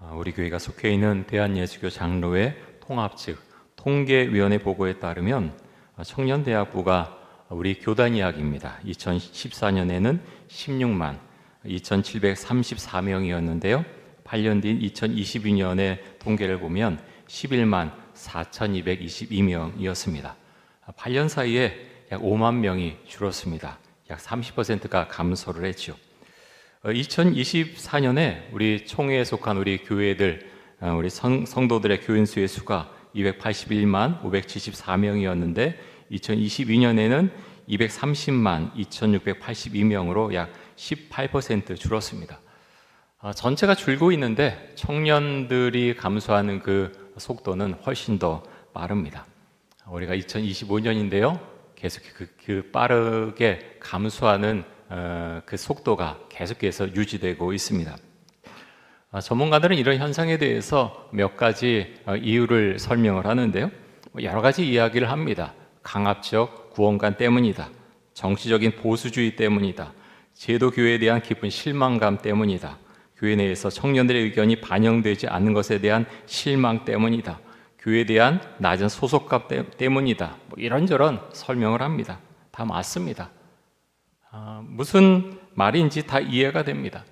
아, 우리 교회가 속해 있는 대한예수교 장로회 통합 측 통계위원회 보고에 따르면 아, 청년대학부가 우리 교단 이야기입니다. 2014년에는 16만 2,734명이었는데요. 8년 뒤인 2022년의 통계를 보면 11만 4,222명이었습니다. 8년 사이에 약 5만 명이 줄었습니다. 약 30%가 감소를 했죠. 2024년에 우리 총회에 속한 우리 교회들, 어, 우리 성, 성도들의 교인 수의 수가 281만 574명이었는데 2022년에는 230만 2,682명으로 약 18% 줄었습니다. 아, 전체가 줄고 있는데 청년들이 감소하는 그 속도는 훨씬 더 빠릅니다. 우리가 2025년인데요. 계속 그, 그 빠르게 감소하는 어, 그 속도가 계속해서 유지되고 있습니다. 아, 전문가들은 이런 현상에 대해서 몇 가지 어, 이유를 설명을 하는데요. 뭐 여러 가지 이야기를 합니다. 강압적 구원관 때문이다. 정치적인 보수주의 때문이다. 제도 교회에 대한 깊은 실망감 때문이다. 교회 내에서 청년들의 의견이 반영되지 않는 것에 대한 실망 때문이다. 교회에 대한 낮은 소속감 때문이다. 뭐 이런저런 설명을 합니다. 다 맞습니다. 아, 무슨 말인지 다 이해가 됩니다.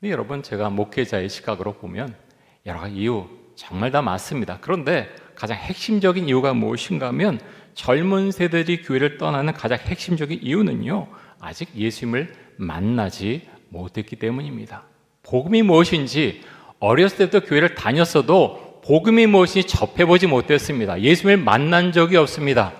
근데 여러분 제가 목회자의 시각으로 보면 여러 가지 이유 정말 다 맞습니다. 그런데 가장 핵심적인 이유가 무엇인가 하면 젊은 세대들이 교회를 떠나는 가장 핵심적인 이유는요. 아직 예수님을 만나지 못했기 때문입니다. 복음이 무엇인지 어렸을 때부터 교회를 다녔어도 복음이 무엇인지 접해보지 못했습니다. 예수님을 만난 적이 없습니다.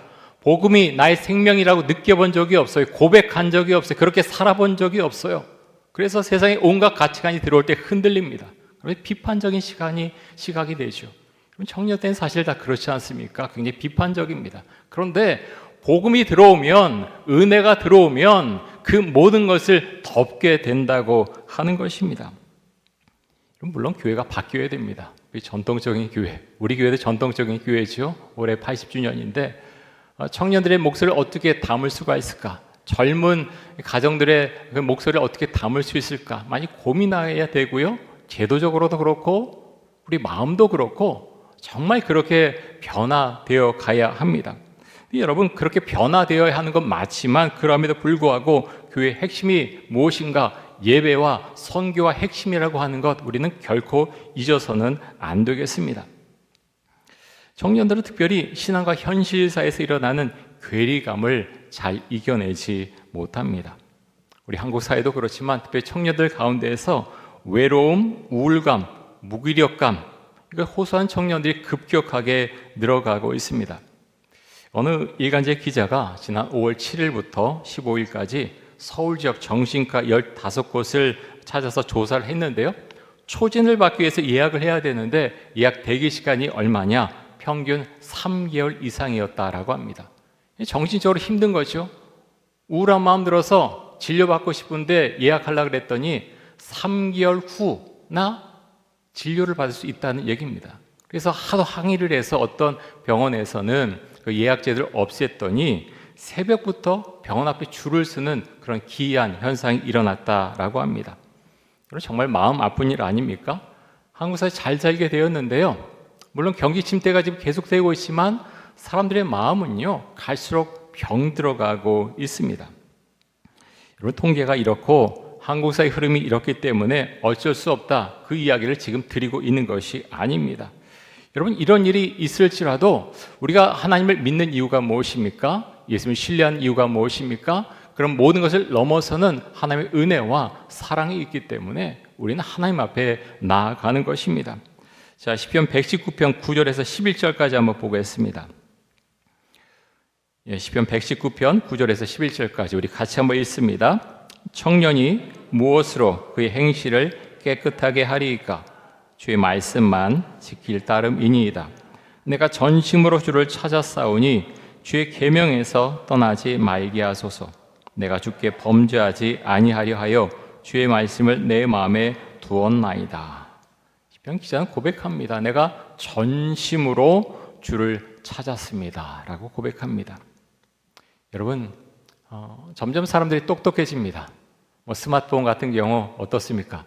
복음이 나의 생명이라고 느껴본 적이 없어요. 고백한 적이 없어요. 그렇게 살아본 적이 없어요. 그래서 세상에 온갖 가치관이 들어올 때 흔들립니다. 그래서 비판적인 시간이 시각이 되죠. 청년 때는 사실 다 그렇지 않습니까? 굉장히 비판적입니다. 그런데 복음이 들어오면 은혜가 들어오면 그 모든 것을 덮게 된다고 하는 것입니다. 물론 교회가 바뀌어야 됩니다. 전통적인 교회, 우리 교회도 전통적인 교회죠. 올해 80주년인데 어, 청년들의 목소리를 어떻게 담을 수가 있을까? 젊은 가정들의 그 목소리를 어떻게 담을 수 있을까? 많이 고민해야 되고요. 제도적으로도 그렇고 우리 마음도 그렇고 정말 그렇게 변화되어 가야 합니다. 여러분 그렇게 변화되어야 하는 건 맞지만 그럼에도 불구하고 교회 핵심이 무엇인가 예배와 선교와 핵심이라고 하는 것 우리는 결코 잊어서는 안 되겠습니다. 청년들은 특별히 신앙과 현실 사이에서 일어나는 괴리감을 잘 이겨내지 못합니다. 우리 한국 사회도 그렇지만 특별히 청년들 가운데에서 외로움, 우울감, 무기력감 이걸 호소한 청년들이 급격하게 늘어가고 있습니다. 어느 일간지 기자가 지난 5월 7일부터 15일까지 서울 지역 정신과 15곳을 찾아서 조사를 했는데요. 초진을 받기 위해서 예약을 해야 되는데 예약 대기 시간이 얼마냐? 평균 3개월 이상이었다라고 합니다. 정신적으로 힘든 거죠. 우울한 마음 들어서 진료받고 싶은데 예약하려고 그랬더니 3개월 후나 진료를 받을 수 있다는 얘기입니다. 그래서 하도 항의를 해서 어떤 병원에서는 그 예약제를 없앴더니 새벽부터 병원 앞에 줄을 서는 그런 기이한 현상이 일어났다라고 합니다. 정말 마음 아픈 일 아닙니까? 한국 사회 잘 살게 되었는데요. 물론 경기 침대가 지금 계속되고 있지만 사람들의 마음은요 갈수록 병 들어가고 있습니다. 여러분 통계가 이렇고 한국 사회 흐름이 이렇기 때문에 어쩔 수 없다 그 이야기를 지금 드리고 있는 것이 아닙니다. 여러분 이런 일이 있을지라도 우리가 하나님을 믿는 이유가 무엇입니까? 예수님을 신뢰한 이유가 무엇입니까? 그럼 모든 것을 넘어서는 하나님의 은혜와 사랑이 있기 때문에 우리는 하나님 앞에 나아가는 것입니다. 자, 시편 119편 9절에서 11절까지 한번 보겠습니다. 예, 시편 119편 9절에서 11절까지 우리 같이 한번 읽습니다. 청년이 무엇으로 그의 행실을 깨끗하게 하리이까? 주의 말씀만 지킬 따름이니이다. 내가 전심으로 주를 찾아 싸우니 주의 계명에서 떠나지 말게 하소서. 내가 주께 범죄하지 아니하려 하여 주의 말씀을 내 마음에 두었나이다. 시편 기자는 고백합니다. 내가 전심으로 주를 찾았습니다 라고 고백합니다. 여러분 어, 점점 사람들이 똑똑해집니다. 뭐 스마트폰 같은 경우 어떻습니까?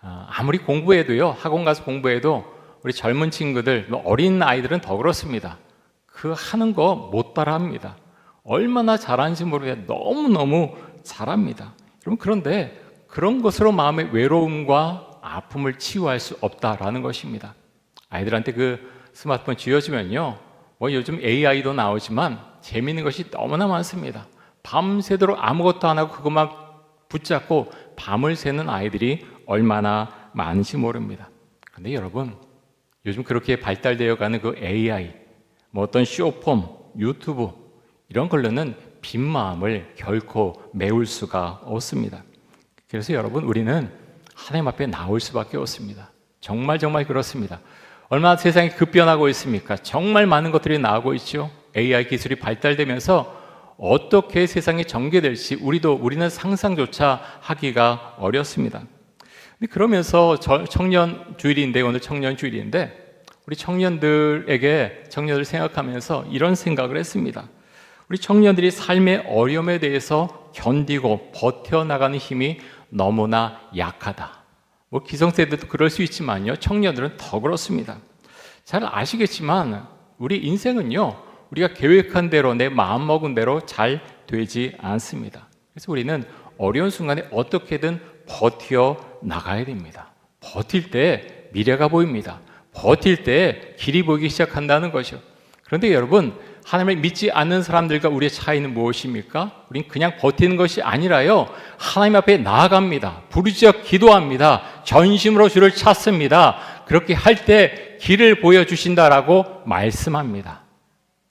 아, 아무리 공부해도요, 학원 가서 공부해도 우리 젊은 친구들, 뭐 어린 아이들은 더 그렇습니다. 그 하는 거 못 따라 합니다. 얼마나 잘하는지 모르게 너무너무 잘합니다. 여러분, 그런데 그런 것으로 마음의 외로움과 아픔을 치유할 수 없다라는 것입니다. 아이들한테 그 스마트폰 쥐어주면요, 뭐 요즘 AI도 나오지만 재미있는 것이 너무나 많습니다. 밤새도록 아무것도 안 하고 그것만 붙잡고 밤을 새는 아이들이 얼마나 많은지 모릅니다. 근데 여러분, 요즘 그렇게 발달되어 가는 그 AI, 뭐 어떤 쇼폼, 유튜브, 이런 걸로는 빈 마음을 결코 메울 수가 없습니다. 그래서 여러분, 우리는 하나님 앞에 나올 수밖에 없습니다. 정말 정말 그렇습니다. 얼마나 세상이 급변하고 있습니까? 정말 많은 것들이 나오고 있죠. AI 기술이 발달되면서 어떻게 세상이 전개될지 우리도 우리는 상상조차 하기가 어렵습니다. 그러면서 청년 주일인데 오늘 청년 주일인데 우리 청년들에게 청년들 생각하면서 이런 생각을 했습니다. 우리 청년들이 삶의 어려움에 대해서 견디고 버텨 나가는 힘이 너무나 약하다. 뭐 기성세대도 그럴 수 있지만요. 청년들은 더 그렇습니다. 잘 아시겠지만 우리 인생은요. 우리가 계획한 대로 내 마음 먹은 대로 잘 되지 않습니다. 그래서 우리는 어려운 순간에 어떻게든 버텨 나가야 됩니다. 버틸 때 미래가 보입니다. 버틸 때 길이 보이기 시작한다는 것이요. 그런데 여러분, 하나님을 믿지 않는 사람들과 우리의 차이는 무엇입니까? 우린 그냥 버티는 것이 아니라요. 하나님 앞에 나아갑니다. 부르짖어 기도합니다. 전심으로 주를 찾습니다. 그렇게 할 때 길을 보여 주신다라고 말씀합니다.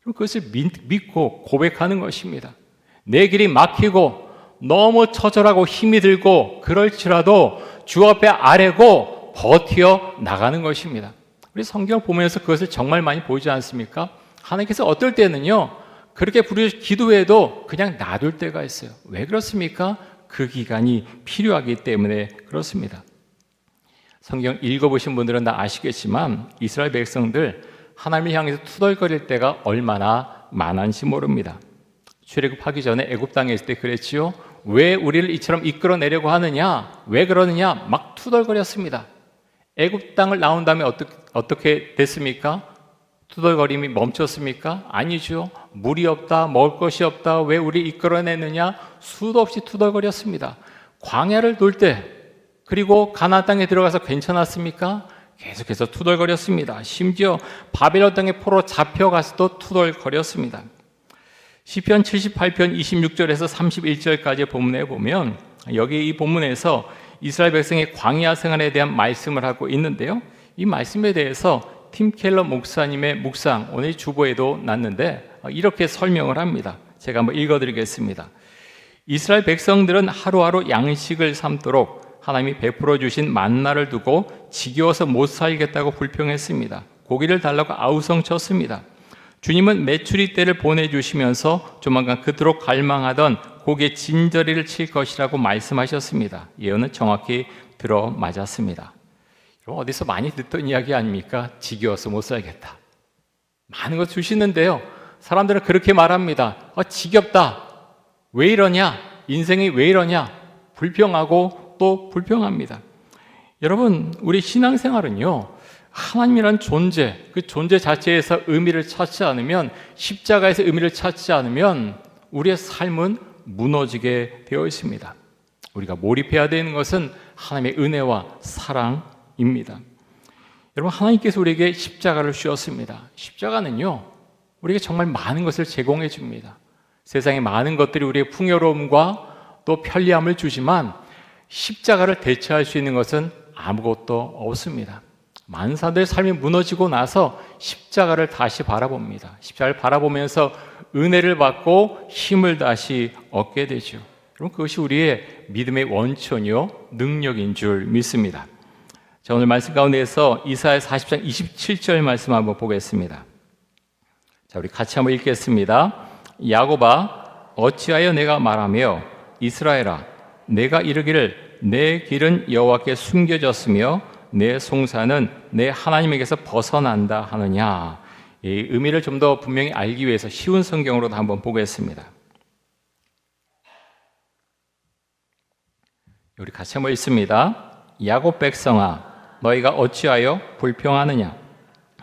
그것을 믿고 고백하는 것입니다. 내 길이 막히고 너무 처절하고 힘이 들고 그럴지라도 주 앞에 아래고 버티어 나가는 것입니다. 우리 성경 보면서 그것을 정말 많이 보이지 않습니까? 하나님께서 어떨 때는요, 그렇게 부르 기도해도 그냥 놔둘 때가 있어요. 왜 그렇습니까? 그 기간이 필요하기 때문에 그렇습니다. 성경 읽어보신 분들은 다 아시겠지만 이스라엘 백성들 하나님을 향해서 투덜거릴 때가 얼마나 많은지 모릅니다. 출애굽하기 전에 애굽 땅에 있을 때 그랬지요. 왜 우리를 이처럼 이끌어내려고 하느냐? 왜 그러느냐? 막 투덜거렸습니다. 애굽 땅을 나온 다음에 어떻게, 어떻게 됐습니까? 투덜거림이 멈췄습니까? 아니죠. 물이 없다, 먹을 것이 없다, 왜 우리 이끌어내느냐? 수도 없이 투덜거렸습니다. 광야를 돌 때, 그리고 가나안 땅에 들어가서 괜찮았습니까? 계속해서 투덜거렸습니다. 심지어 바벨론 땅에 포로 잡혀가서도 투덜거렸습니다. 시편 78편 26절에서 31절까지 본문에 보면 여기 이 본문에서 이스라엘 백성의 광야 생활에 대한 말씀을 하고 있는데요. 이 말씀에 대해서 팀 켈러 목사님의 묵상 오늘 주보에도 났는데 이렇게 설명을 합니다. 제가 한번 읽어드리겠습니다. 이스라엘 백성들은 하루하루 양식을 삼도록 하나님이 베풀어 주신 만나를 두고 지겨워서 못 살겠다고 불평했습니다. 고기를 달라고 아우성쳤습니다. 주님은 메추리 때를 보내주시면서 조만간 그토록 갈망하던 고개 진저리를 칠 것이라고 말씀하셨습니다. 예언은 정확히 들어 맞았습니다. 어디서 많이 듣던 이야기 아닙니까? 지겨워서 못 살겠다. 많은 것 주시는데요. 사람들은 그렇게 말합니다. 어, 지겹다. 왜 이러냐? 인생이 왜 이러냐? 불평하고 또 불평합니다. 여러분, 우리 신앙생활은요, 하나님이란 존재, 그 존재 자체에서 의미를 찾지 않으면, 십자가에서 의미를 찾지 않으면, 우리의 삶은 무너지게 되어 있습니다. 우리가 몰입해야 되는 것은 하나님의 은혜와 사랑 입니다. 여러분, 하나님께서 우리에게 십자가를 주었습니다. 십자가는요, 우리에게 정말 많은 것을 제공해 줍니다. 세상의 많은 것들이 우리의 풍요로움과 또 편리함을 주지만 십자가를 대체할 수 있는 것은 아무것도 없습니다. 많은 사람들의 삶이 무너지고 나서 십자가를 다시 바라봅니다. 십자가를 바라보면서 은혜를 받고 힘을 다시 얻게 되죠. 그럼 그것이 우리의 믿음의 원천이요 능력인 줄 믿습니다. 자, 오늘 말씀 가운데서 이사야 40장 27절 말씀 한번 보겠습니다. 자, 우리 같이 한번 읽겠습니다. 야고바 어찌하여 내가 말하며 이스라엘아 내가 이르기를 내 길은 여호와께 숨겨졌으며 내 송사는 내 하나님에게서 벗어난다 하느냐. 이 의미를 좀 더 분명히 알기 위해서 쉬운 성경으로도 한번 보겠습니다. 우리 같이 한번 읽습니다. 야곱 백성아 너희가 어찌하여 불평하느냐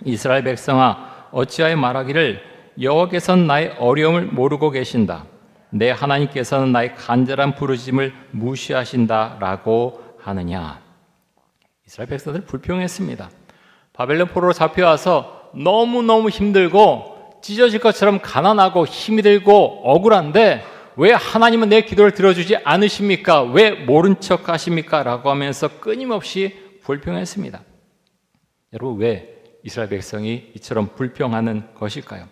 이스라엘 백성아 어찌하여 말하기를 여호와께서는 나의 어려움을 모르고 계신다 내 하나님께서는 나의 간절한 부르짖음을 무시하신다라고 하느냐 이스라엘 백성들 불평했습니다 바벨론 포로로 잡혀와서 너무너무 힘들고 찢어질 것처럼 가난하고 힘이 들고 억울한데 왜 하나님은 내 기도를 들어주지 않으십니까? 왜 모른 척 하십니까? 라고 하면서 끊임없이 불평했습니다. 여러분, 왜 이스라엘 백성이 이처럼 불평하는 것일까요?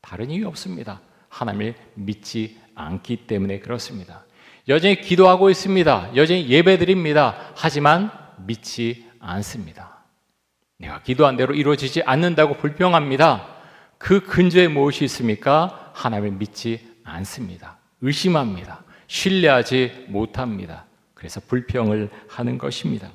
다른 이유 없습니다. 하나님을 믿지 않기 때문에 그렇습니다. 여전히 기도하고 있습니다. 여전히 예배 드립니다. 하지만 믿지 않습니다. 내가 기도한 대로 이루어지지 않는다고 불평합니다. 그 근저에 무엇이 있습니까? 하나님을 믿지 않습니다. 의심합니다. 신뢰하지 못합니다. 그래서 불평을 하는 것입니다.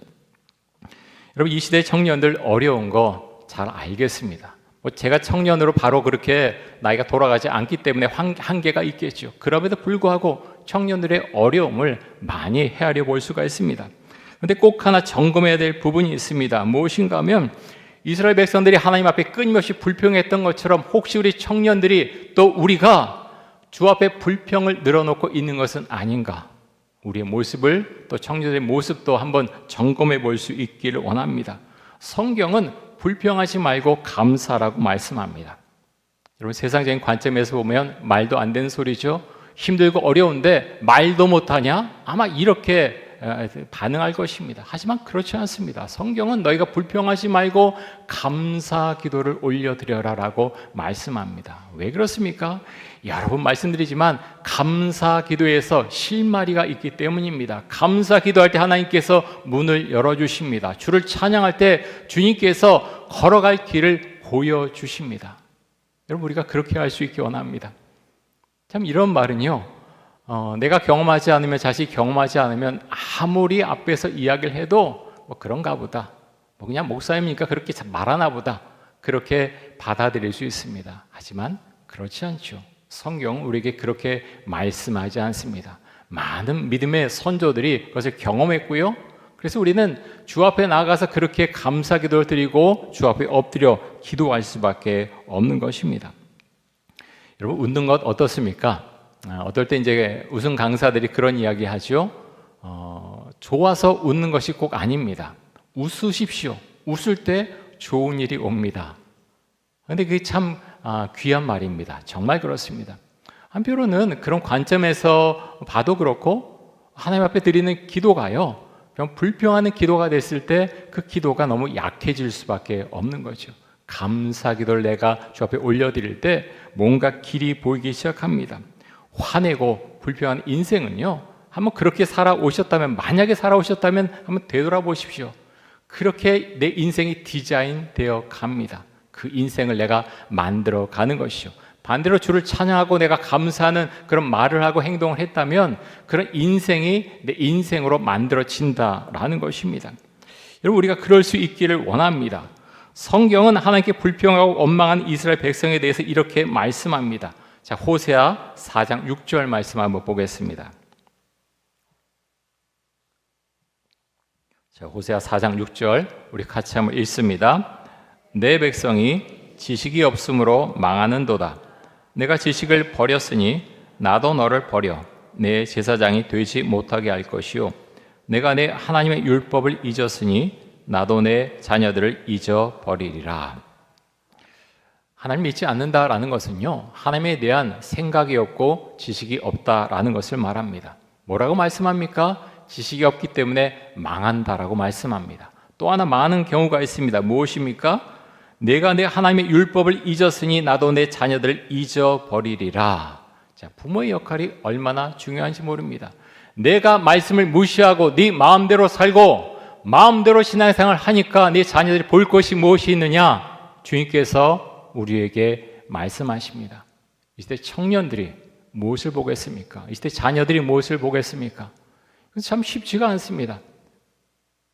여러분 이 시대 청년들 어려운 거 잘 알겠습니다. 뭐 제가 청년으로 바로 그렇게 나이가 돌아가지 않기 때문에 한계가 있겠죠. 그럼에도 불구하고 청년들의 어려움을 많이 헤아려 볼 수가 있습니다. 근데 꼭 하나 점검해야 될 부분이 있습니다. 무엇인가 하면 이스라엘 백성들이 하나님 앞에 끊임없이 불평했던 것처럼 혹시 우리 청년들이 또 우리가 주 앞에 불평을 늘어놓고 있는 것은 아닌가? 우리의 모습을 또 청년들의 모습도 한번 점검해 볼 수 있기를 원합니다. 성경은 불평하지 말고 감사라고 말씀합니다. 여러분 세상적인 관점에서 보면 말도 안 되는 소리죠. 힘들고 어려운데 말도 못하냐? 아마 이렇게 반응할 것입니다. 하지만 그렇지 않습니다. 성경은 너희가 불평하지 말고 감사 기도를 올려드려라라고 말씀합니다. 왜 그렇습니까? 여러 번 말씀드리지만 감사 기도에서 실마리가 있기 때문입니다. 감사 기도할 때 하나님께서 문을 열어주십니다. 주를 찬양할 때 주님께서 걸어갈 길을 보여주십니다. 여러분, 우리가 그렇게 할 수 있기 원합니다. 참, 이런 말은요, 어, 내가 경험하지 않으면 자식이 경험하지 않으면 아무리 앞에서 이야기를 해도 뭐 그런가 보다. 뭐 그냥 목사님이니까 그렇게 말하나 보다. 그렇게 받아들일 수 있습니다. 하지만 그렇지 않죠. 성경 우리에게 그렇게 말씀하지 않습니다. 많은 믿음의 선조들이 그것을 경험했고요. 그래서 우리는 주 앞에 나가서 그렇게 감사 기도를 드리고 주 앞에 엎드려 기도할 수밖에 없는 것입니다. 여러분 웃는 것 어떻습니까? 아, 어떨 때 이제 웃음 강사들이 그런 이야기 하죠. 어, 좋아서 웃는 것이 꼭 아닙니다. 웃으십시오. 웃을 때 좋은 일이 옵니다. 근데 그게 참 아, 귀한 말입니다. 정말 그렇습니다. 한편으로는 그런 관점에서 봐도 그렇고 하나님 앞에 드리는 기도가요. 그럼 불평하는 기도가 됐을 때 그 기도가 너무 약해질 수밖에 없는 거죠. 감사 기도를 내가 주 앞에 올려드릴 때 뭔가 길이 보이기 시작합니다. 화내고 불평한 인생은요. 한번 그렇게 살아오셨다면 만약에 살아오셨다면 한번 되돌아보십시오. 그렇게 내 인생이 디자인 되어 갑니다. 그 인생을 내가 만들어 가는 것이죠. 반대로 주를 찬양하고 내가 감사하는 그런 말을 하고 행동을 했다면 그런 인생이 내 인생으로 만들어진다라는 것입니다. 여러분 우리가 그럴 수 있기를 원합니다. 성경은 하나님께 불평하고 원망한 이스라엘 백성에 대해서 이렇게 말씀합니다. 자, 호세아 4장 6절 말씀 한번 보겠습니다. 자, 호세아 4장 6절 우리 같이 한번 읽습니다. 내 백성이 지식이 없으므로 망하는도다. 내가 지식을 버렸으니 나도 너를 버려 내 제사장이 되지 못하게 할 것이요 내가 내 하나님의 율법을 잊었으니 나도 내 자녀들을 잊어 버리리라. 하나님 믿지 않는다라는 것은요, 하나님에 대한 생각이 없고 지식이 없다라는 것을 말합니다. 뭐라고 말씀합니까? 지식이 없기 때문에 망한다라고 말씀합니다. 또 하나 많은 경우가 있습니다. 무엇입니까? 내가 내 하나님의 율법을 잊었으니 나도 내 자녀들을 잊어버리리라. 자, 부모의 역할이 얼마나 중요한지 모릅니다. 내가 말씀을 무시하고 네 마음대로 살고 마음대로 신앙생활 하니까 네 자녀들이 볼 것이 무엇이 있느냐? 주님께서 우리에게 말씀하십니다. 이 시대 청년들이 무엇을 보겠습니까? 이 시대 자녀들이 무엇을 보겠습니까? 참 쉽지가 않습니다.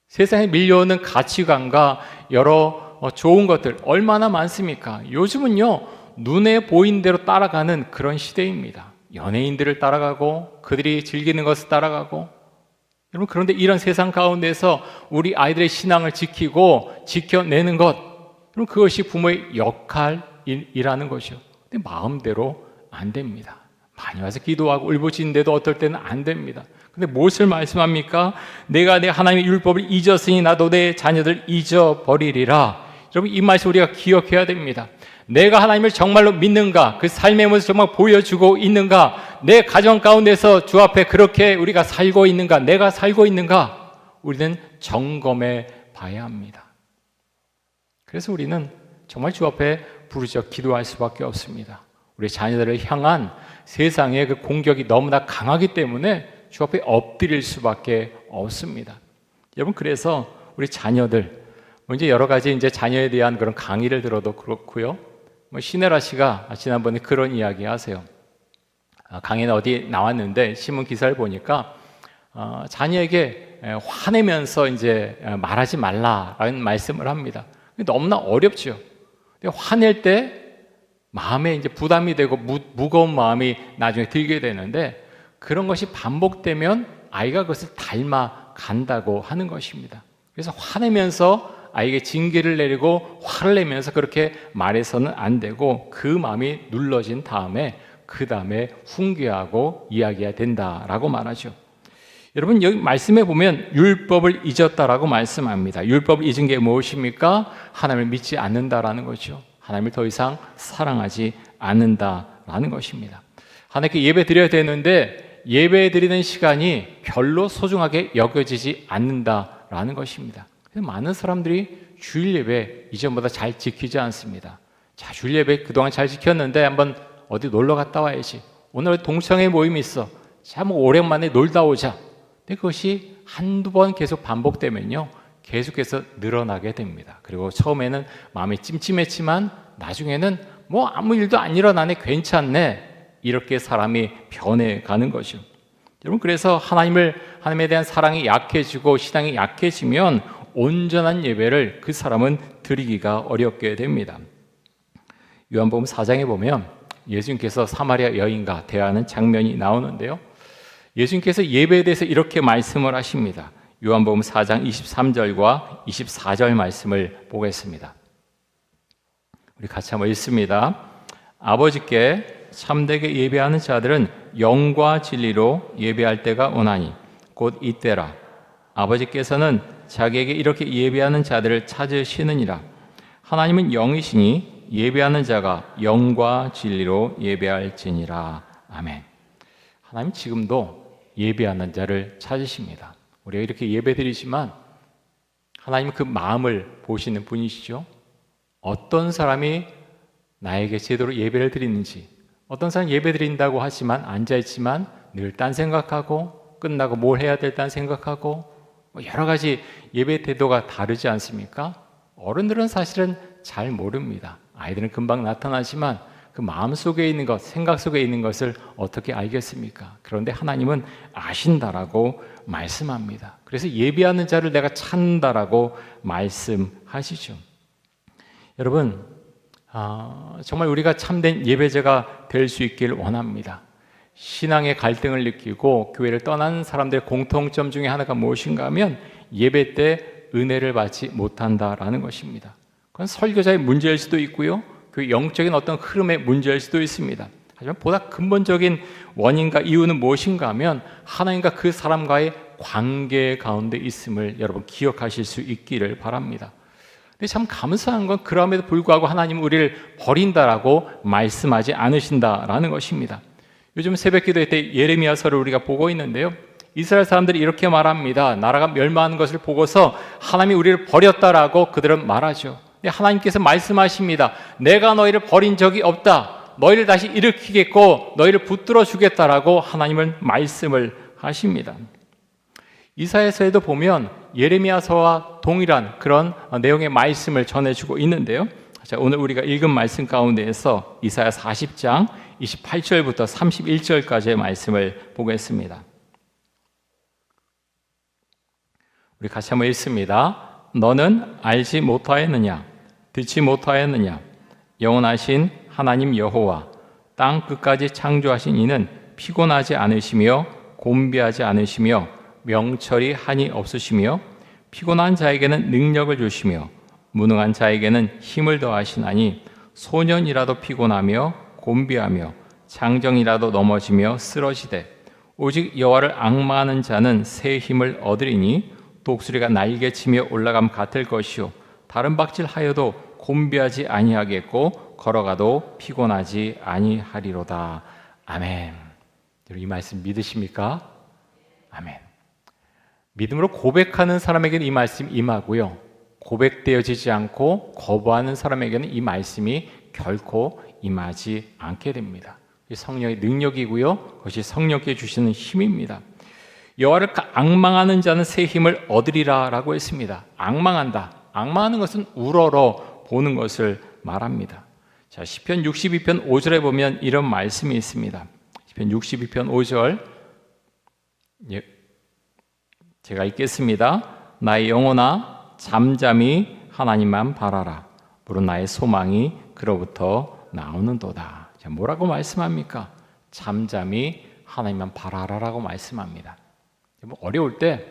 세상에 밀려오는 가치관과 여러 어, 좋은 것들 얼마나 많습니까? 요즘은요, 눈에 보인 대로 따라가는 그런 시대입니다. 연예인들을 따라가고, 그들이 즐기는 것을 따라가고, 여러분 그런데 이런 세상 가운데서 우리 아이들의 신앙을 지키고 지켜내는 것, 그럼 그것이 부모의 역할이라는 것이요. 근데 마음대로 안 됩니다. 많이 와서 기도하고 울부짖는데도 어떨 때는 안 됩니다. 근데 무엇을 말씀합니까? 내가 내 하나님의 율법을 잊었으니 나도 내 자녀들 잊어버리리라. 여러분 이 말씀 우리가 기억해야 됩니다. 내가 하나님을 정말로 믿는가? 그 삶의 모습 정말 보여주고 있는가? 내 가정 가운데서 주 앞에 그렇게 우리가 살고 있는가? 내가 살고 있는가? 우리는 점검해 봐야 합니다. 그래서 우리는 정말 주 앞에 부르짖어 기도할 수밖에 없습니다. 우리 자녀들을 향한 세상의 그 공격이 너무나 강하기 때문에 주 앞에 엎드릴 수밖에 없습니다. 여러분 그래서 우리 자녀들 뭐 이제 여러 가지 이제 자녀에 대한 그런 강의를 들어도 그렇고요. 뭐 신혜라 씨가 지난번에 그런 이야기 하세요. 아, 강의는 어디 나왔는데 신문 기사를 보니까 어, 자녀에게 화내면서 이제 말하지 말라라는 말씀을 합니다. 너무나 어렵죠. 화낼 때 마음에 이제 부담이 되고 무, 무거운 마음이 나중에 들게 되는데 그런 것이 반복되면 아이가 그것을 닮아 간다고 하는 것입니다. 그래서 화내면서 아이에게 징계를 내리고 화를 내면서 그렇게 말해서는 안 되고 그 마음이 눌러진 다음에 그 다음에 훈계하고 이야기해야 된다라고 말하죠. 여러분 여기 말씀에 보면 율법을 잊었다라고 말씀합니다. 율법을 잊은 게 무엇입니까? 하나님을 믿지 않는다라는 거죠. 하나님을 더 이상 사랑하지 않는다라는 것입니다. 하나님께 예배 드려야 되는데 예배 드리는 시간이 별로 소중하게 여겨지지 않는다라는 것입니다. 많은 사람들이 주일 예배 이전보다 잘 지키지 않습니다. 자, 주일 예배 그동안 잘 지켰는데 한번 어디 놀러 갔다 와야지. 오늘 동창회 모임이 있어. 자, 뭐 오랜만에 놀다 오자. 근데 그것이 한두 번 계속 반복되면요. 계속해서 늘어나게 됩니다. 그리고 처음에는 마음이 찜찜했지만 나중에는 뭐 아무 일도 안 일어나네 괜찮네 이렇게 사람이 변해가는 것이요. 여러분 그래서 하나님을 하나님에 대한 사랑이 약해지고 신앙이 약해지면 온전한 예배를 그 사람은 드리기가 어렵게 됩니다. 요한복음 4장에 보면 예수님께서 사마리아 여인과 대화하는 장면이 나오는데요. 예수님께서 예배에 대해서 이렇게 말씀을 하십니다. 요한복음 4장 23절과 24절 말씀을 보겠습니다. 우리 같이 한번 읽습니다. 아버지께 참되게 예배하는 자들은 영과 진리로 예배할 때가 오나니 곧 이때라. 아버지께서는 자기에게 이렇게 예배하는 자들을 찾으시느니라. 하나님은 영이시니 예배하는 자가 영과 진리로 예배할지니라. 아멘. 하나님 지금도 예배하는 자를 찾으십니다. 우리가 이렇게 예배드리지만 하나님은 그 마음을 보시는 분이시죠. 어떤 사람이 나에게 제대로 예배를 드리는지, 어떤 사람 예배 드린다고 하지만 앉아 있지만 늘 딴 생각하고 끝나고 뭘 해야 될 딴 생각하고 뭐 여러 가지 예배 태도가 다르지 않습니까? 어른들은 사실은 잘 모릅니다. 아이들은 금방 나타나지만 그 마음 속에 있는 것, 생각 속에 있는 것을 어떻게 알겠습니까? 그런데 하나님은 아신다라고 말씀합니다. 그래서 예배하는 자를 내가 찾는다라고 말씀하시죠. 여러분, 아, 정말 우리가 참된 예배자가 될 수 있길 원합니다. 신앙의 갈등을 느끼고 교회를 떠난 사람들의 공통점 중에 하나가 무엇인가 하면 예배 때 은혜를 받지 못한다라는 것입니다. 그건 설교자의 문제일 수도 있고요. 그 영적인 어떤 흐름의 문제일 수도 있습니다. 하지만 보다 근본적인 원인과 이유는 무엇인가 하면 하나님과 그 사람과의 관계 가운데 있음을 여러분 기억하실 수 있기를 바랍니다. 근데 참 감사한 건 그럼에도 불구하고 하나님은 우리를 버린다라고 말씀하지 않으신다라는 것입니다. 요즘 새벽 기도회 때 예레미야서를 우리가 보고 있는데요. 이스라엘 사람들이 이렇게 말합니다. 나라가 멸망하는 것을 보고서 하나님이 우리를 버렸다라고 그들은 말하죠. 하나님께서 말씀하십니다. 내가 너희를 버린 적이 없다. 너희를 다시 일으키겠고 너희를 붙들어 주겠다라고 하나님은 말씀을 하십니다. 이사야서에도 보면 예레미야서와 동일한 그런 내용의 말씀을 전해주고 있는데요. 자, 오늘 우리가 읽은 말씀 가운데에서 이사야 40장 28절부터 31절까지의 말씀을 보겠습니다. 우리 같이 한번 읽습니다. 너는 알지 못하였느냐? 듣지 못하였느냐? 영원하신 하나님 여호와 땅 끝까지 창조하신 이는 피곤하지 않으시며 곤비하지 않으시며 명철이 한이 없으시며 피곤한 자에게는 능력을 주시며 무능한 자에게는 힘을 더하시나니 소년이라도 피곤하며 곤비하며 장정이라도 넘어지며 쓰러지되 오직 여호와를 악마하는 자는 새 힘을 얻으리니 독수리가 날개치며 올라감 같을 것이요 다른 박질하여도 곤비하지 아니하겠고 걸어가도 피곤하지 아니하리로다 아멘. 이 말씀 믿으십니까? 아멘. 믿음으로 고백하는 사람에게는 이 말씀 임하고요. 고백되어지지 않고 거부하는 사람에게는 이 말씀이 결코 임하지 않게 됩니다. 이 성령의 능력이고요. 그것이 성령께 주시는 힘입니다. 여호와를 악망하는 자는 새 힘을 얻으리라라고 했습니다. 악망한다. 악망하는 것은 우러러 보는 것을 말합니다. 자, 시편 62편 5절에 보면 이런 말씀이 있습니다. 시편 62편 5절 예, 제가 읽겠습니다. 나의 영혼아 잠잠히 하나님만 바라라. 물은 나의 소망이 그로부터 나오는도다. 자, 뭐라고 말씀합니까? 잠잠히 하나님만 바라라라고 말씀합니다. 뭐 어려울 때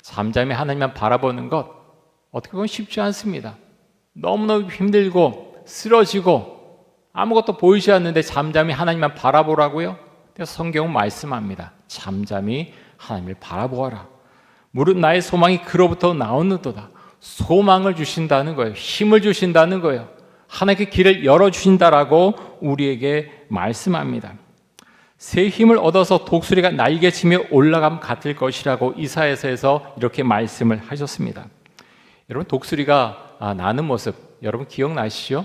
잠잠히 하나님만 바라보는 것 어떻게 보면 쉽지 않습니다. 너무너무 힘들고 쓰러지고 아무것도 보이지 않는데 잠잠히 하나님만 바라보라고요? 그래서 성경은 말씀합니다. 잠잠히 하나님을 바라보아라. 무릇 나의 소망이 그로부터 나오는도다. 소망을 주신다는 거예요. 힘을 주신다는 거예요. 하나님께 길을 열어주신다라고 우리에게 말씀합니다. 새 힘을 얻어서 독수리가 날개치며 올라감 같을 것이라고 이사에서에서 이렇게 말씀을 하셨습니다. 여러분 독수리가 아, 나는 모습 여러분 기억나시죠?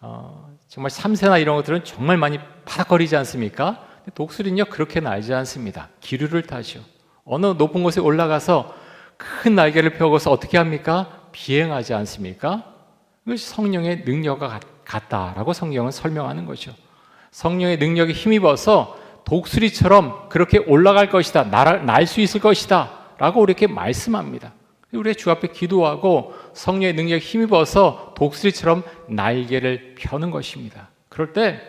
어, 정말 삼새나 이런 것들은 정말 많이 바닥거리지 않습니까? 독수리는요 그렇게 날지 않습니다. 기류를 타죠. 어느 높은 곳에 올라가서 큰 날개를 펴고서 어떻게 합니까? 비행하지 않습니까? 그것이 성령의 능력과 같다라고 성경은 설명하는 거죠. 성령의 능력에 힘입어서 독수리처럼 그렇게 올라갈 것이다. 날 수 있을 것이다. 라고 이렇게 말씀합니다. 우리 주 앞에 기도하고 성령의 능력에 힘입어서 독수리처럼 날개를 펴는 것입니다. 그럴 때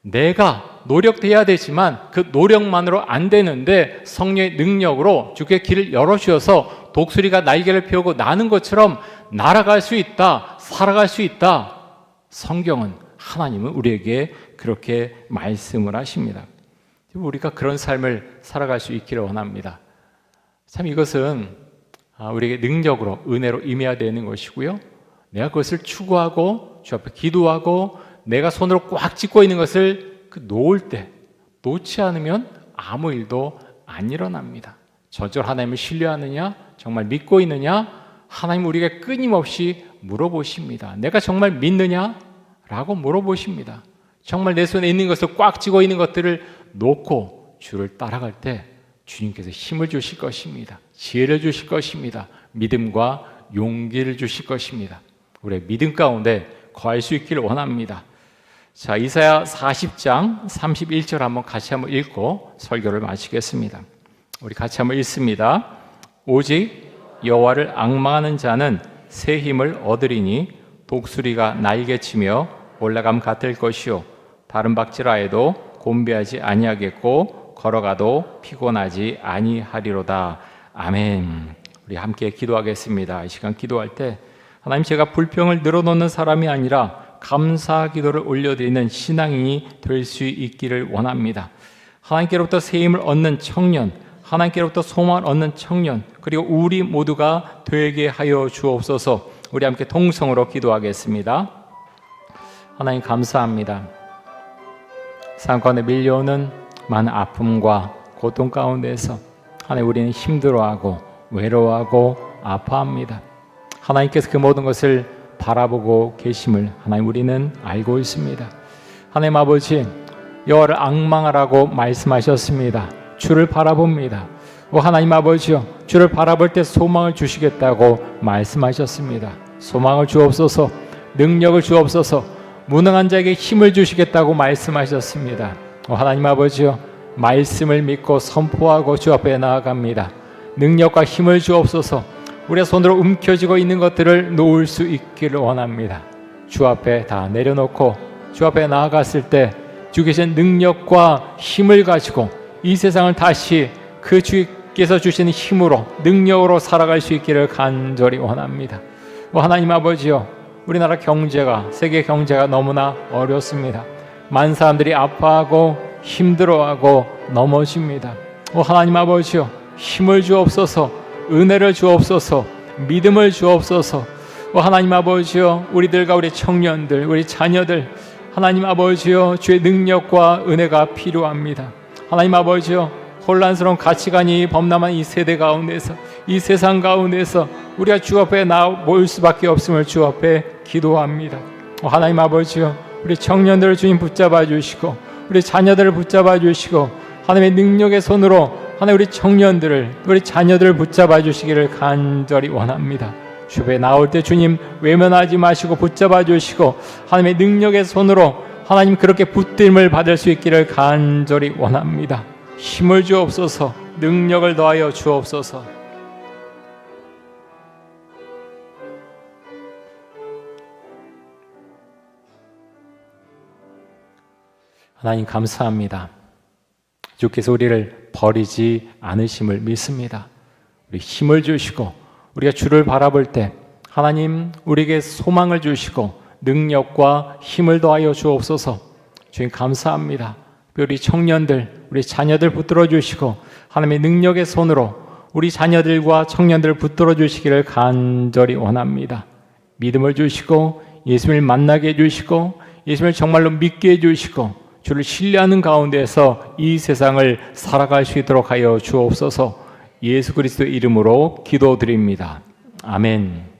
내가 노력해야 되지만 그 노력만으로 안 되는데 성령의 능력으로 주께 길을 열어주셔서 독수리가 날개를 펴고 나는 것처럼 날아갈 수 있다, 살아갈 수 있다. 성경은 하나님은 우리에게 그렇게 말씀을 하십니다. 우리가 그런 삶을 살아갈 수 있기를 원합니다. 참 이것은 아, 우리에게 능력으로 은혜로 임해야 되는 것이고요. 내가 그것을 추구하고 주 앞에 기도하고 내가 손으로 꽉 쥐고 있는 것을 그 놓을 때 놓지 않으면 아무 일도 안 일어납니다. 저절 하나님을 신뢰하느냐, 정말 믿고 있느냐, 하나님 우리가 끊임없이 물어보십니다. 내가 정말 믿느냐? 라고 물어보십니다. 정말 내 손에 있는 것을 꽉 쥐고 있는 것들을 놓고 주를 따라갈 때 주님께서 힘을 주실 것입니다. 지혜를 주실 것입니다. 믿음과 용기를 주실 것입니다. 우리의 믿음 가운데 거할 수 있기를 원합니다. 자, 이사야 40장 31절 한번 같이 한번 읽고 설교를 마치겠습니다. 우리 같이 한번 읽습니다. 오직 여호와를 악망하는 자는 새 힘을 얻으리니 독수리가 날개치며 올라감 같을 것이요 다른 박질하에도 곤비하지 아니하겠고 걸어가도 피곤하지 아니하리로다. 아멘. 우리 함께 기도하겠습니다. 이 시간 기도할 때 하나님 제가 불평을 늘어놓는 사람이 아니라 감사 기도를 올려드리는 신앙인이 될 수 있기를 원합니다. 하나님께로부터 새 힘을 얻는 청년, 하나님께로부터 소망을 얻는 청년, 그리고 우리 모두가 되게 하여 주옵소서. 우리 함께 통성으로 기도하겠습니다. 하나님 감사합니다. 삶 가운데 밀려오는 많은 아픔과 고통 가운데서 하나님 우리는 힘들어하고 외로워하고 아파합니다. 하나님께서 그 모든 것을 바라보고 계심을 하나님 우리는 알고 있습니다. 하나님 아버지 여호와를 악망하라고 말씀하셨습니다. 주를 바라봅니다. 오 하나님 아버지요 주를 바라볼 때 소망을 주시겠다고 말씀하셨습니다. 소망을 주옵소서 능력을 주옵소서 무능한 자에게 힘을 주시겠다고 말씀하셨습니다. 오 하나님 아버지요 말씀을 믿고 선포하고 주 앞에 나아갑니다. 능력과 힘을 주옵소서 우리의 손으로 움켜쥐고 있는 것들을 놓을 수 있기를 원합니다. 주 앞에 다 내려놓고 주 앞에 나아갔을 때 주 계신 능력과 힘을 가지고 이 세상을 다시 그주 주께서 주시는 힘으로 능력으로 살아갈 수 있기를 간절히 원합니다. 오 하나님 아버지요, 우리나라 경제가 세계 경제가 너무나 어렵습니다. 많은 사람들이 아파하고 힘들어하고 넘어집니다. 오 하나님 아버지요, 힘을 주옵소서, 은혜를 주옵소서, 믿음을 주옵소서. 오 하나님 아버지요, 우리들과 우리 청년들, 우리 자녀들, 하나님 아버지요, 주의 능력과 은혜가 필요합니다. 하나님 아버지요, 혼란스러운 가치관이 범람한 이 세대 가운데서, 이 세상 가운데서 우리가 주 앞에 나 모일 수밖에 없음을 주 앞에 기도합니다. 오 하나님 아버지요, 우리 청년들을 주님 붙잡아 주시고, 우리 자녀들을 붙잡아 주시고, 하나님의 능력의 손으로 하나님 우리 청년들을, 우리 자녀들을 붙잡아 주시기를 간절히 원합니다. 주변에 나올 때 주님 외면하지 마시고 붙잡아 주시고 하나님의 능력의 손으로 하나님 그렇게 붙들림을 받을 수 있기를 간절히 원합니다. 힘을 주옵소서, 능력을 더하여 주옵소서. 하나님 감사합니다. 주께서 우리를 버리지 않으심을 믿습니다. 우리 힘을 주시고 우리가 주를 바라볼 때 하나님 우리에게 소망을 주시고 능력과 힘을 더하여 주옵소서. 주님 감사합니다. 우리 청년들, 우리 자녀들 붙들어 주시고 하나님의 능력의 손으로 우리 자녀들과 청년들을 붙들어 주시기를 간절히 원합니다. 믿음을 주시고 예수님을 만나게 해 주시고 예수님을 정말로 믿게 해 주시고 주를 신뢰하는 가운데서 이 세상을 살아갈 수 있도록 하여 주옵소서. 예수 그리스도 이름으로 기도드립니다. 아멘.